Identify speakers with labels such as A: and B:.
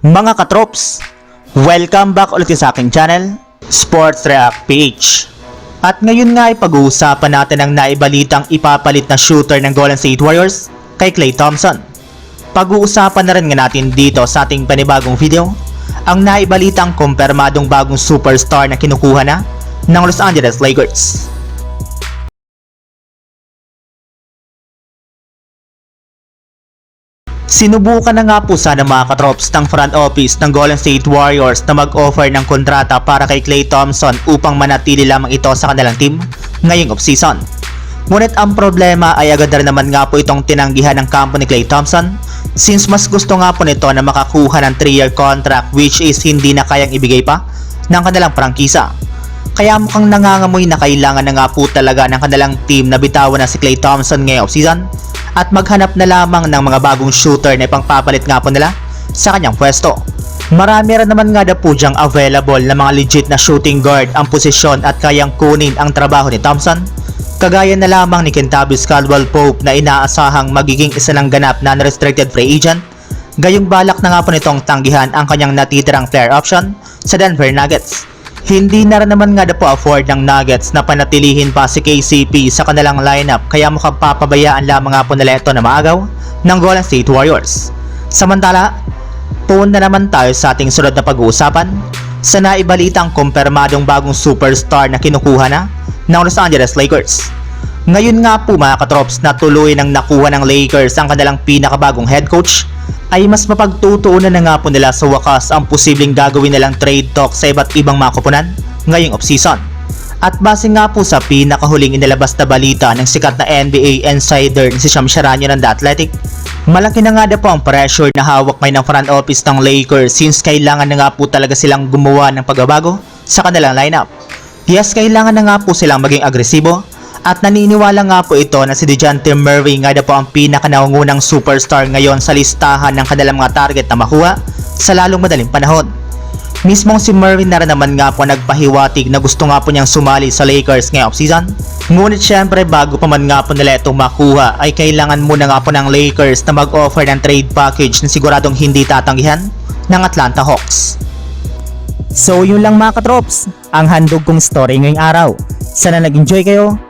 A: Mga katrops, welcome back ulit sa aking channel, Sports React PH. At ngayon nga ay pag-uusapan natin ang naibalitang ipapalit na shooter ng Golden State Warriors kay Klay Thompson. Pag-uusapan na rin nga natin dito sa ating panibagong video, ang naibalitang kumpirmadong bagong superstar na kinukuha na ng Los Angeles Lakers. Sinubukan na nga po sana mga katrops ng front office ng Golden State Warriors na mag-offer ng kontrata para kay Klay Thompson upang manatili lamang ito sa kanilang team ngayong offseason. Ngunit ang problema ay agad rin naman nga po itong tinanggihan ng kampo ni Klay Thompson since mas gusto nga po nito na makakuha ng 3-year contract which is hindi na kayang ibigay pa ng kanilang prangkisa. Kaya mukhang nangangamoy na kailangan na nga po talaga ng kanilang team na bitawan na si Klay Thompson ngayong offseason at maghanap na lamang ng mga bagong shooter na ipangpapalit nga po nila sa kanyang pwesto. Marami rin naman nga na po diyang available na mga legit na shooting guard ang posisyon at kayang kunin ang trabaho ni Thompson. Kagaya na lamang ni Kentavious Caldwell Pope na inaasahang magiging isa ng ganap na unrestricted free agent. Gayong balak na nga po nitong tanggihan ang kanyang natitirang player option sa Denver Nuggets. Hindi na rin naman nga na po afford ng Nuggets na panatilihin pa si KCP sa kanilang lineup kaya mukhang papabayaan lamang nga po nila ito na maagaw ng Golden State Warriors. Samantala, Puun na naman tayo sa ating sunod na pag-uusapan sa naibalitang kumpirmadong bagong superstar na kinukuha na ng Los Angeles Lakers. Ngayon nga po mga katrops na tuloy nang nakuha ng Lakers ang kanilang pinakabagong head coach ay mas mapagtutuunan na nga po nila sa wakas ang posibleng gagawin nilang trade talk sa iba't ibang mga kupunan ngayong offseason. At base nga po sa pinakahuling inilabas na balita ng sikat na NBA insider na si Sham Sharanyo ng The Athletic, malaki na nga na po ang pressure na hawak may ng front office ng Lakers since kailangan na nga po talaga silang gumawa ng pagbabago sa kanilang lineup. Yes, kailangan na nga po silang maging agresibo at naniniwala nga po ito na si DeJounte Murray nga na po ang pinakanaungunang superstar ngayon sa listahan ng kanilang mga target na makuha sa lalong madaling panahon. Mismong si Murray na rin naman nga po nagpahiwatig na gusto nga po niyang sumali sa Lakers ngayong offseason. Ngunit syempre bago pa man nga po nila itong makuha ay kailangan muna nga po ng Lakers na mag-offer ng trade package na siguradong hindi tatanggihan ng Atlanta Hawks. So yun lang mga katrops, ang handog kong story ngayong araw. Sana nag-enjoy kayo,